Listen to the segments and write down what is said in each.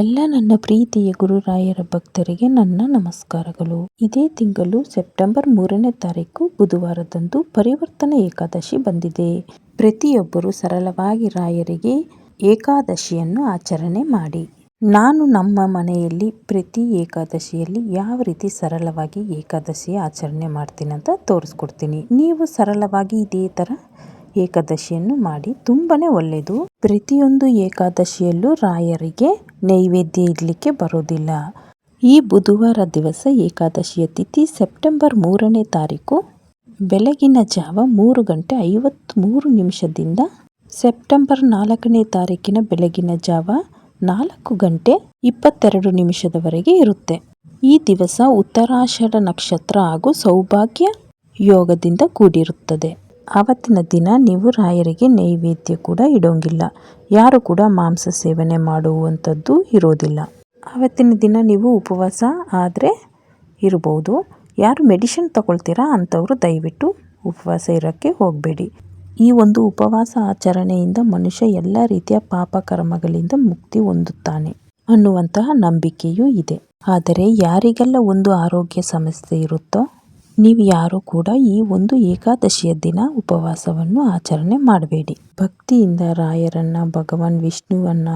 ಎಲ್ಲ ನನ್ನ ಪ್ರೀತಿಯ ಗುರುರಾಯರ ಭಕ್ತರಿಗೆ ನನ್ನ ನಮಸ್ಕಾರಗಳು. ಇದೇ ತಿಂಗಳು ಸೆಪ್ಟೆಂಬರ್ ಮೂರನೇ ತಾರೀಕು ಬುಧವಾರದಂದು ಪರಿವರ್ತನೆ ಏಕಾದಶಿ ಬಂದಿದೆ. ಪ್ರತಿಯೊಬ್ಬರು ಸರಳವಾಗಿ ರಾಯರಿಗೆ ಏಕಾದಶಿಯನ್ನು ಆಚರಣೆ ಮಾಡಿ. ನಾನು ನಮ್ಮ ಮನೆಯಲ್ಲಿ ಪ್ರತಿ ಏಕಾದಶಿಯಲ್ಲಿ ಯಾವ ರೀತಿ ಸರಳವಾಗಿ ಏಕಾದಶಿ ಆಚರಣೆ ಮಾಡ್ತೀನಿ ಅಂತ ತೋರಿಸ್ಕೊಡ್ತೀನಿ. ನೀವು ಸರಳವಾಗಿ ಇದೇ ತರ ಏಕಾದಶಿಯನ್ನು ಮಾಡಿ ತುಂಬಾನೇ ಒಳ್ಳೆಯದು. ಪ್ರತಿಯೊಂದು ಏಕಾದಶಿಯಲ್ಲೂ ರಾಯರಿಗೆ ನೈವೇದ್ಯ ಇಡ್ಲಿಕ್ಕೆ ಬರೋದಿಲ್ಲ. ಈ ಬುಧವಾರ ದಿವಸ ಏಕಾದಶಿಯ ತಿಥಿ ಸೆಪ್ಟೆಂಬರ್ ಮೂರನೇ ತಾರೀಕು, ಬೆಳಗಿನ ಜಾವ ಮೂರು ಗಂಟೆ ಐವತ್ತ್ಮೂರು ನಿಮಿಷದಿಂದ ಸೆಪ್ಟೆಂಬರ್ ನಾಲ್ಕನೇ ತಾರೀಕಿನ ಬೆಳಗಿನ ಜಾವ ನಾಲ್ಕು ಗಂಟೆ ಇಪ್ಪತ್ತೆರಡು ನಿಮಿಷದವರೆಗೆ ಇರುತ್ತೆ. ಈ ದಿವಸ ಉತ್ತರಾಷಾಢ ನಕ್ಷತ್ರ ಹಾಗೂ ಸೌಭಾಗ್ಯ ಯೋಗದಿಂದ ಕೂಡಿರುತ್ತದೆ. ಆವತ್ತಿನ ದಿನ ನೀವು ರಾಯರಿಗೆ ನೈವೇದ್ಯ ಕೂಡ ಇಡೋಂಗಿಲ್ಲ. ಯಾರು ಕೂಡ ಮಾಂಸ ಸೇವನೆ ಮಾಡುವಂಥದ್ದು ಇರೋದಿಲ್ಲ. ಆವತ್ತಿನ ದಿನ ನೀವು ಉಪವಾಸ ಆದರೆ ಇರಬಹುದು. ಯಾರು ಮೆಡಿಷನ್ ತಗೊಳ್ತೀರಾ ಅಂಥವರು ದಯವಿಟ್ಟು ಉಪವಾಸ ಇರೋಕ್ಕೆ ಹೋಗಬೇಡಿ. ಈ ಒಂದು ಉಪವಾಸ ಆಚರಣೆಯಿಂದ ಮನುಷ್ಯ ಎಲ್ಲ ರೀತಿಯ ಪಾಪ ಕರ್ಮಗಳಿಂದ ಮುಕ್ತಿ ಹೊಂದುತ್ತಾನೆ ಅನ್ನುವಂತಹ ನಂಬಿಕೆಯೂ ಇದೆ. ಆದರೆ ಯಾರಿಗೆಲ್ಲ ಒಂದು ಆರೋಗ್ಯ ಸಮಸ್ಯೆ ಇರುತ್ತೋ ನೀವು ಯಾರು ಕೂಡ ಈ ಒಂದು ಏಕಾದಶಿಯ ದಿನ ಉಪವಾಸವನ್ನು ಆಚರಣೆ ಮಾಡಬೇಡಿ. ಭಕ್ತಿಯಿಂದ ರಾಯರನ್ನ, ಭಗವಾನ್ ವಿಷ್ಣುವನ್ನ,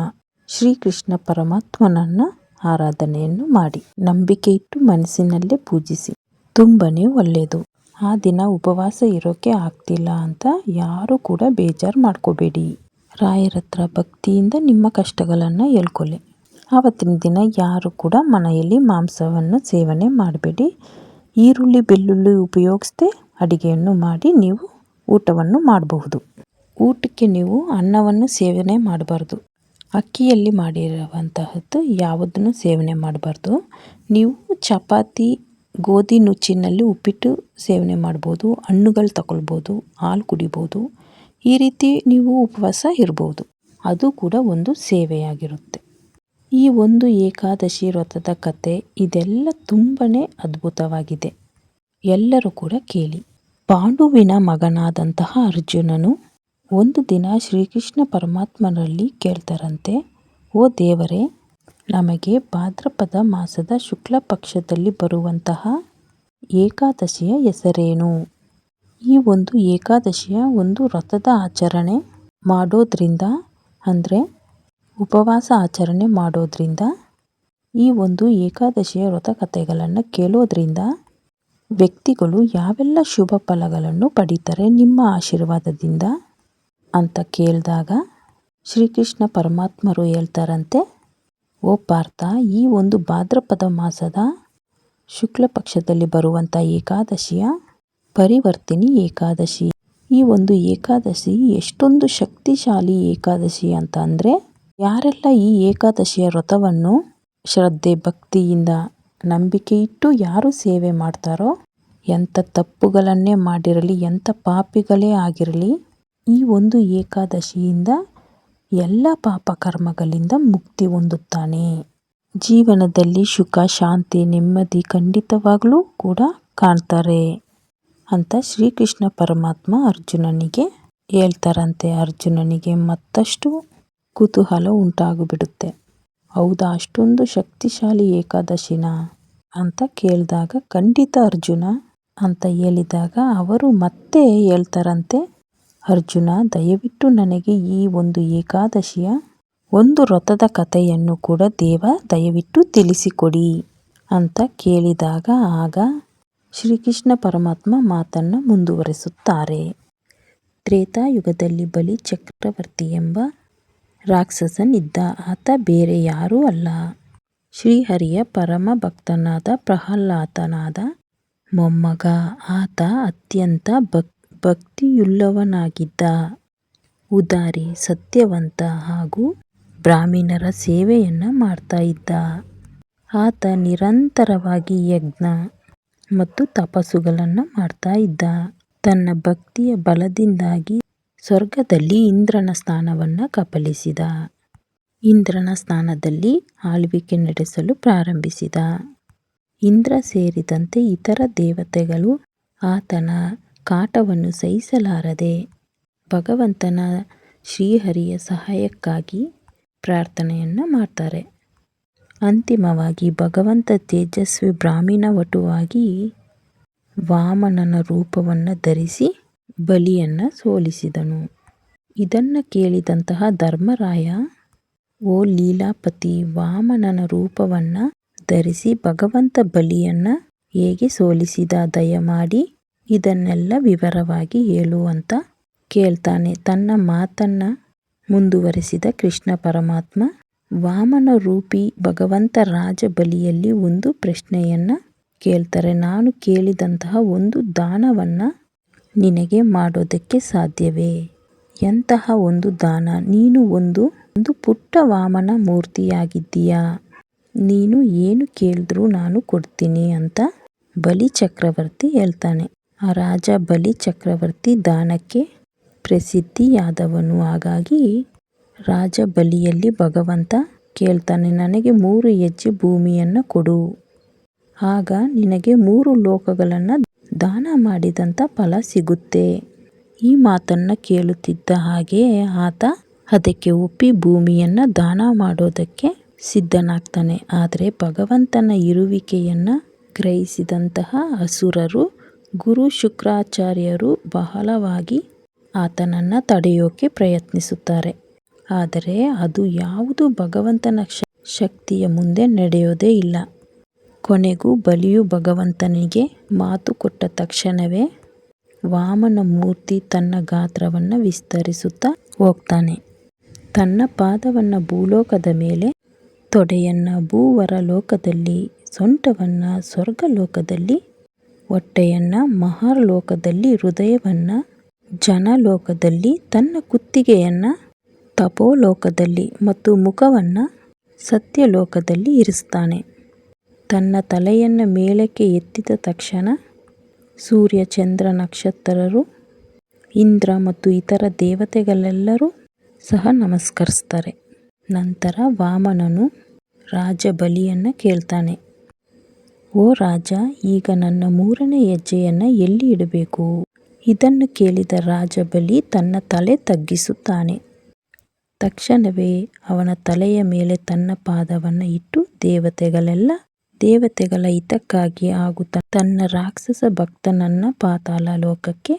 ಶ್ರೀಕೃಷ್ಣ ಪರಮಾತ್ಮನನ್ನ ಆರಾಧನೆಯನ್ನು ಮಾಡಿ. ನಂಬಿಕೆ ಇಟ್ಟು ಮನಸ್ಸಿನಲ್ಲೇ ಪೂಜಿಸಿ. ತುಂಬನೇ ಒಳ್ಳೆಯದು. ಆ ದಿನ ಉಪವಾಸ ಇರೋಕೆ ಆಗ್ತಿಲ್ಲ ಅಂತ ಯಾರು ಕೂಡ ಬೇಜಾರು ಮಾಡ್ಕೋಬೇಡಿ. ರಾಯರ ಹತ್ರ ಭಕ್ತಿಯಿಂದ ನಿಮ್ಮ ಕಷ್ಟಗಳನ್ನು ಹೇಳ್ಕೊಳ್ಳಿ. ಆವತ್ತಿನ ದಿನ ಯಾರು ಕೂಡ ಮನೆಯಲ್ಲಿ ಮಾಂಸವನ್ನು ಸೇವನೆ ಮಾಡಬೇಡಿ. ಈರುಳ್ಳಿ ಬೆಳ್ಳುಳ್ಳಿ ಉಪಯೋಗಿಸದೆ ಅಡಿಗೆಯನ್ನು ಮಾಡಿ ನೀವು ಊಟವನ್ನು ಮಾಡಬಹುದು. ಊಟಕ್ಕೆ ನೀವು ಅನ್ನವನ್ನು ಸೇವನೆ ಮಾಡಬಾರ್ದು. ಅಕ್ಕಿಯಲ್ಲಿ ಮಾಡಿರುವಂತಹದ್ದು ಯಾವುದನ್ನು ಸೇವನೆ ಮಾಡಬಾರ್ದು. ನೀವು ಚಪಾತಿ, ಗೋಧಿ ನುಚ್ಚಿನಲ್ಲಿ ಉಪ್ಪಿಟ್ಟು ಸೇವನೆ ಮಾಡ್ಬೋದು ಹಣ್ಣುಗಳು ತಗೊಳ್ಬೋದು ಹಾಲು ಕುಡಿಬೋದು ಈ ರೀತಿ ನೀವು ಉಪವಾಸ ಇರ್ಬೋದು ಅದು ಕೂಡ ಒಂದು ಸೇವೆಯಾಗಿರುತ್ತೆ. ಈ ಒಂದು ಏಕಾದಶಿ ವ್ರತದ ಕತೆ ಇದೆಲ್ಲ ತುಂಬನೇ ಅದ್ಭುತವಾಗಿದೆ. ಎಲ್ಲರೂ ಕೂಡ ಕೇಳಿ. ಪಾಂಡುವಿನ ಮಗನಾದಂತಹ ಅರ್ಜುನನು ಒಂದು ದಿನ ಶ್ರೀಕೃಷ್ಣ ಪರಮಾತ್ಮನಲ್ಲಿ ಕೇಳ್ತಾರಂತೆ, ಓ ದೇವರೇ, ನಮಗೆ ಭಾದ್ರಪದ ಮಾಸದ ಶುಕ್ಲ ಪಕ್ಷದಲ್ಲಿ ಬರುವಂತಹ ಏಕಾದಶಿಯ ಹೆಸರೇನು? ಈ ಒಂದು ಏಕಾದಶಿಯ ಒಂದು ವ್ರತದ ಆಚರಣೆ ಮಾಡೋದ್ರಿಂದ ಅಂದರೆ ಉಪವಾಸ ಆಚರಣೆ ಮಾಡೋದ್ರಿಂದ ಈ ಒಂದು ಏಕಾದಶಿಯ ವ್ರತ ಕಥೆಗಳನ್ನು ಕೇಳೋದ್ರಿಂದ ವ್ಯಕ್ತಿಗಳು ಯಾವೆಲ್ಲ ಶುಭ ಫಲಗಳನ್ನು ಪಡೀತಾರೆ ನಿಮ್ಮ ಆಶೀರ್ವಾದದಿಂದ ಅಂತ ಕೇಳಿದಾಗ ಶ್ರೀಕೃಷ್ಣ ಪರಮಾತ್ಮರು ಹೇಳ್ತಾರಂತೆ, ಓ ಪಾರ್ಥ, ಈ ಒಂದು ಭಾದ್ರಪದ ಮಾಸದ ಶುಕ್ಲ ಪಕ್ಷದಲ್ಲಿ ಬರುವಂಥ ಏಕಾದಶಿಯ ಪರಿವರ್ತಿನಿ ಏಕಾದಶಿ. ಈ ಒಂದು ಏಕಾದಶಿ ಎಷ್ಟೊಂದು ಶಕ್ತಿಶಾಲಿ ಏಕಾದಶಿ ಅಂತ ಅಂದರೆ ಯಾರೆಲ್ಲ ಈ ಏಕಾದಶಿಯ ವ್ರತವನ್ನು ಶ್ರದ್ಧೆ ಭಕ್ತಿಯಿಂದ ನಂಬಿಕೆ ಇಟ್ಟು ಯಾರು ಸೇವೆ ಮಾಡ್ತಾರೋ, ಎಂಥ ತಪ್ಪುಗಳನ್ನೇ ಮಾಡಿರಲಿ, ಎಂಥ ಪಾಪಿಗಳೇ ಆಗಿರಲಿ, ಈ ಒಂದು ಏಕಾದಶಿಯಿಂದ ಎಲ್ಲ ಪಾಪ ಕರ್ಮಗಳಿಂದ ಮುಕ್ತಿ ಹೊಂದುತ್ತಾನೆ. ಜೀವನದಲ್ಲಿ ಸುಖ, ಶಾಂತಿ, ನೆಮ್ಮದಿ ಖಂಡಿತವಾಗಲೂ ಕೂಡ ಕಾಣ್ತಾರೆ ಅಂತ ಶ್ರೀಕೃಷ್ಣ ಪರಮಾತ್ಮ ಅರ್ಜುನನಿಗೆ ಹೇಳ್ತಾರಂತೆ. ಅರ್ಜುನನಿಗೆ ಮತ್ತಷ್ಟು ಕುತೂಹಲ ಉಂಟಾಗಿಬಿಡುತ್ತೆ. ಹೌದಾ, ಅಷ್ಟೊಂದು ಶಕ್ತಿಶಾಲಿ ಏಕಾದಶಿನ? ಅಂತ ಕೇಳಿದಾಗ, ಖಂಡಿತ ಅರ್ಜುನ, ಅಂತ ಹೇಳಿದಾಗ, ಅವರು ಮತ್ತೆ ಹೇಳ್ತಾರಂತೆ, ಅರ್ಜುನ, ದಯವಿಟ್ಟು ನನಗೆ ಈ ಒಂದು ಏಕಾದಶಿಯ ಒಂದು ವ್ರತದ ಕಥೆಯನ್ನು ಕೂಡ ದೇವ ದಯವಿಟ್ಟು ತಿಳಿಸಿಕೊಡಿ, ಅಂತ ಕೇಳಿದಾಗ, ಆಗ ಶ್ರೀಕೃಷ್ಣ ಪರಮಾತ್ಮ ಮಾತನ್ನು ಮುಂದುವರೆಸುತ್ತಾರೆ. ತ್ರೇತಾಯುಗದಲ್ಲಿ ಬಲಿ ಚಕ್ರವರ್ತಿ ಎಂಬ ರಾಕ್ಷಸನಿದ್ದ ಆತ ಬೇರೆ ಯಾರೂ ಅಲ್ಲ. ಶ್ರೀಹರಿಯ ಪರಮ ಭಕ್ತನಾದ ಪ್ರಹ್ಲಾದನಾದ ಮೊಮ್ಮಗ ಆತ ಅತ್ಯಂತ ಭಕ್, ಭಕ್ತಿಯುಳ್ಳವನಾಗಿದ್ದ. ಉದಾರಿ, ಸತ್ಯವಂತ ಹಾಗೂ ಬ್ರಾಹ್ಮಣರ ಸೇವೆಯನ್ನು ಮಾಡ್ತಾ ಇದ್ದ. ಆತ ನಿರಂತರವಾಗಿ ಯಜ್ಞ ಮತ್ತು ತಪಸ್ಸುಗಳನ್ನು ಮಾಡ್ತಾ ಇದ್ದ. ತನ್ನ ಭಕ್ತಿಯ ಬಲದಿಂದಾಗಿ ಸ್ವರ್ಗದಲ್ಲಿ ಇಂದ್ರನ ಸ್ಥಾನವನ್ನು ಕಪಲಿಸಿದ. ಇಂದ್ರನ ಸ್ಥಾನದಲ್ಲಿ ಆಳ್ವಿಕೆ ನಡೆಸಲು ಪ್ರಾರಂಭಿಸಿದ. ಇಂದ್ರ ಸೇರಿದಂತೆ ಇತರ ದೇವತೆಗಳು ಆತನ ಕಾಟವನ್ನು ಸಹಿಸಲಾರದೆ ಭಗವಂತನ ಶ್ರೀಹರಿಯ ಸಹಾಯಕ್ಕಾಗಿ ಪ್ರಾರ್ಥನೆಯನ್ನು ಮಾಡ್ತಾರೆ. ಅಂತಿಮವಾಗಿ ಭಗವಂತ ತೇಜಸ್ವಿ ಬ್ರಾಹ್ಮಣ ವಟುವಾಗಿ ವಾಮನನ ರೂಪವನ್ನು ಧರಿಸಿ ಬಲಿಯನ್ನು ಸೋಲಿಸಿದನು. ಇದನ್ನು ಕೇಳಿದಂತಹ ಧರ್ಮರಾಯ, ಓ ಲೀಲಾಪತಿ, ವಾಮನನ ರೂಪವನ್ನು ಧರಿಸಿ ಭಗವಂತ ಬಲಿಯನ್ನು ಹೇಗೆ ಸೋಲಿಸಿದ? ದಯಮಾಡಿ ಇದನ್ನೆಲ್ಲ ವಿವರವಾಗಿ ಹೇಳುವಂತ ಕೇಳ್ತಾನೆ. ತನ್ನ ಮಾತನ್ನು ಮುಂದುವರೆಸಿದ ಕೃಷ್ಣ ಪರಮಾತ್ಮ, ವಾಮನ ರೂಪಿ ಭಗವಂತ ರಾಜ ಬಲಿಯಲ್ಲಿ ಒಂದು ಪ್ರಶ್ನೆಯನ್ನು ಕೇಳ್ತಾರೆ. ನಾನು ಕೇಳಿದಂತಹ ಒಂದು ದಾನವನ್ನು ನಿನಗೆ ಮಾಡೋದಕ್ಕೆ ಸಾಧ್ಯವೇ? ಎಂತಹ ಒಂದು ದಾನ? ನೀನು ಒಂದು ಒಂದು ಪುಟ್ಟ ವಾಮನ ಮೂರ್ತಿಯಾಗಿದ್ದೀಯಾ? ನೀನು ಏನು ಕೇಳಿದ್ರೂ ನಾನು ಕೊಡ್ತೀನಿ ಅಂತ ಬಲಿ ಚಕ್ರವರ್ತಿ ಹೇಳ್ತಾನೆ. ಆ ರಾಜ ಬಲಿ ಚಕ್ರವರ್ತಿ ದಾನಕ್ಕೆ ಪ್ರಸಿದ್ಧಿಯಾದವನು. ಹಾಗಾಗಿ ರಾಜ ಬಲಿಯಲ್ಲಿ ಭಗವಂತ ಕೇಳ್ತಾನೆ, ನನಗೆ ಮೂರು ಹೆಜ್ಜೆ ಭೂಮಿಯನ್ನು ಕೊಡು. ಆಗ ನಿನಗೆ ಮೂರು ಲೋಕಗಳನ್ನು ದಾನ ಮಾಡಿದಂಥ ಫಲ ಸಿಗುತ್ತೆ. ಈ ಮಾತನ್ನು ಕೇಳುತ್ತಿದ್ದ ಹಾಗೆ ಆತ ಅದಕ್ಕೆ ಒಪ್ಪಿ ಭೂಮಿಯನ್ನು ದಾನ ಮಾಡೋದಕ್ಕೆ ಸಿದ್ಧನಾಗ್ತಾನೆ. ಆದರೆ ಭಗವಂತನ ಇರುವಿಕೆಯನ್ನು ಗ್ರಹಿಸಿದಂತಹ ಅಸುರರು, ಗುರು ಶುಕ್ರಾಚಾರ್ಯರು ಬಹಳವಾಗಿ ಆತನನ್ನು ತಡೆಯೋಕೆ ಪ್ರಯತ್ನಿಸುತ್ತಾರೆ. ಆದರೆ ಅದು ಯಾವುದು ಭಗವಂತನ ಶಕ್ತಿಯ ಮುಂದೆ ನಡೆಯೋದೇ ಇಲ್ಲ. ಕೊನೆಗೂ ಬಲಿಯು ಭಗವಂತನಿಗೆ ಮಾತು ಕೊಟ್ಟ ತಕ್ಷಣವೇ ವಾಮನ ಮೂರ್ತಿ ತನ್ನ ಗಾತ್ರವನ್ನು ವಿಸ್ತರಿಸುತ್ತಾ ಹೋಗ್ತಾನೆ. ತನ್ನ ಪಾದವನ್ನು ಭೂಲೋಕದ ಮೇಲೆ, ತೊಡೆಯನ್ನು ಭೂವರ ಲೋಕದಲ್ಲಿ, ಸೊಂಟವನ್ನು ಸ್ವರ್ಗಲೋಕದಲ್ಲಿ, ಹೊಟ್ಟೆಯನ್ನು ಹೃದಯವನ್ನ ಹೃದಯವನ್ನು ಜನಲೋಕದಲ್ಲಿ, ತನ್ನ ಕುತ್ತಿಗೆಯನ್ನು ತಪೋಲೋಕದಲ್ಲಿ ಮತ್ತು ಮುಖವನ್ನು ಸತ್ಯಲೋಕದಲ್ಲಿ ಇರಿಸ್ತಾನೆ. ತನ್ನ ತಲೆಯನ್ನು ಮೇಲಕ್ಕೆ ಎತ್ತಿದ ತಕ್ಷಣ ಸೂರ್ಯ, ಚಂದ್ರ, ನಕ್ಷತ್ರರು, ಇಂದ್ರ ಮತ್ತು ಇತರ ದೇವತೆಗಳೆಲ್ಲರೂ ಸಹ ನಮಸ್ಕರಿಸ್ತಾರೆ. ನಂತರ ವಾಮನನು ರಾಜ ಬಲಿಯನ್ನು ಕೇಳ್ತಾನೆ. ಓ ರಾಜ, ಈಗ ನನ್ನ ಮೂರನೇ ಹೆಜ್ಜೆಯನ್ನು ಎಲ್ಲಿ ಇಡಬೇಕು? ಇದನ್ನು ಕೇಳಿದ ರಾಜ ಬಲಿ ತನ್ನ ತಲೆ ತಗ್ಗಿಸುತ್ತಾನೆ. ತಕ್ಷಣವೇ ಅವನ ತಲೆಯ ಮೇಲೆ ತನ್ನ ಪಾದವನ್ನು ಇಟ್ಟು ದೇವತೆಗಳೆಲ್ಲ ದೇವತೆಗಳ ಹಿತಕ್ಕಾಗಿ ಹಾಗೂ ತನ್ನ ರಾಕ್ಷಸ ಭಕ್ತನನ್ನ ಪಾತಾಳ ಲೋಕಕ್ಕೆ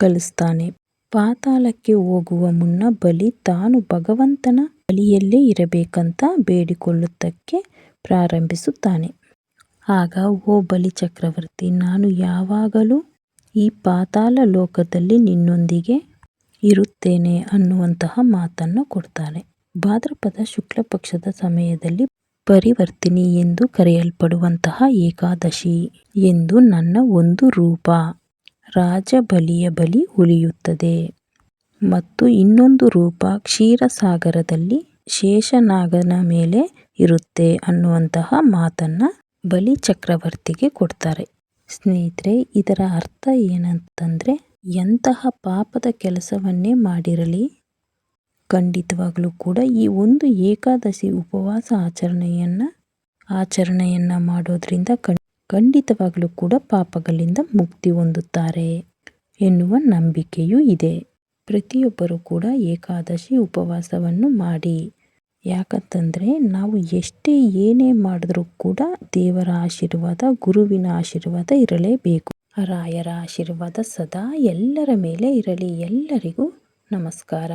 ಕಳಿಸ್ತಾನೆ. ಪಾತಾಳಕ್ಕೆ ಹೋಗುವ ಮುನ್ನ ಬಲಿ ತಾನು ಭಗವಂತನ ಬಲಿಯಲ್ಲೇ ಇರಬೇಕಂತ ಬೇಡಿಕೊಳ್ಳುತ್ತಕ್ಕೆ ಪ್ರಾರಂಭಿಸುತ್ತಾನೆ. ಆಗ ಓ ಬಲಿ ಚಕ್ರವರ್ತಿ, ನಾನು ಯಾವಾಗಲೂ ಈ ಪಾತಾಳ ಲೋಕದಲ್ಲಿ ನಿನ್ನೊಂದಿಗೆ ಇರುತ್ತೇನೆ ಅನ್ನುವಂತಹ ಮಾತನ್ನು ಕೊಡ್ತಾನೆ. ಭಾದ್ರಪದ ಶುಕ್ಲ ಪಕ್ಷದ ಸಮಯದಲ್ಲಿ ಪರಿವರ್ತಿನಿ ಎಂದು ಕರೆಯಲ್ಪಡುವಂತಹ ಏಕಾದಶಿ ಎಂದು ನನ್ನ ಒಂದು ರೂಪ. ರಾಜಬಲಿಯ ಬಲಿ ಉಳಿಯುತ್ತದೆ. ಮತ್ತು ಇನ್ನೊಂದು ರೂಪ ಕ್ಷೀರಸಾಗರದಲ್ಲಿ ಶೇಷನಾಗನ ಮೇಲೆ ಇರುತ್ತೆ ಅನ್ನುವಂತಹ ಮಾತನ್ನ ಬಲಿ ಚಕ್ರವರ್ತಿಗೆ ಕೊಡ್ತಾರೆ. ಸ್ನೇಹಿತರೆ, ಇದರ ಅರ್ಥ ಏನಂತಂದ್ರೆ, ಎಂತಹ ಪಾಪದ ಕೆಲಸವನ್ನೇ ಮಾಡಿರಲಿ ಖಂಡಿತವಾಗ್ಲೂ ಕೂಡ ಈ ಒಂದು ಏಕಾದಶಿ ಉಪವಾಸ ಆಚರಣೆಯನ್ನು ಆಚರಣೆಯನ್ನು ಮಾಡೋದ್ರಿಂದ ಖಂಡಿತವಾಗಲೂ ಕೂಡ ಪಾಪಗಳಿಂದ ಮುಕ್ತಿ ಹೊಂದುತ್ತಾರೆ ಎನ್ನುವ ನಂಬಿಕೆಯೂ ಇದೆ. ಪ್ರತಿಯೊಬ್ಬರೂ ಕೂಡ ಏಕಾದಶಿ ಉಪವಾಸವನ್ನು ಮಾಡಿ. ಯಾಕಂತಂದರೆ ನಾವು ಎಷ್ಟೇ ಏನೇ ಮಾಡಿದ್ರೂ ಕೂಡ ದೇವರ ಆಶೀರ್ವಾದ, ಗುರುವಿನ ಆಶೀರ್ವಾದ ಇರಲೇಬೇಕು. ರಾಯರ ಆಶೀರ್ವಾದ ಸದಾ ಎಲ್ಲರ ಮೇಲೆ ಇರಲಿ. ಎಲ್ಲರಿಗೂ ನಮಸ್ಕಾರ.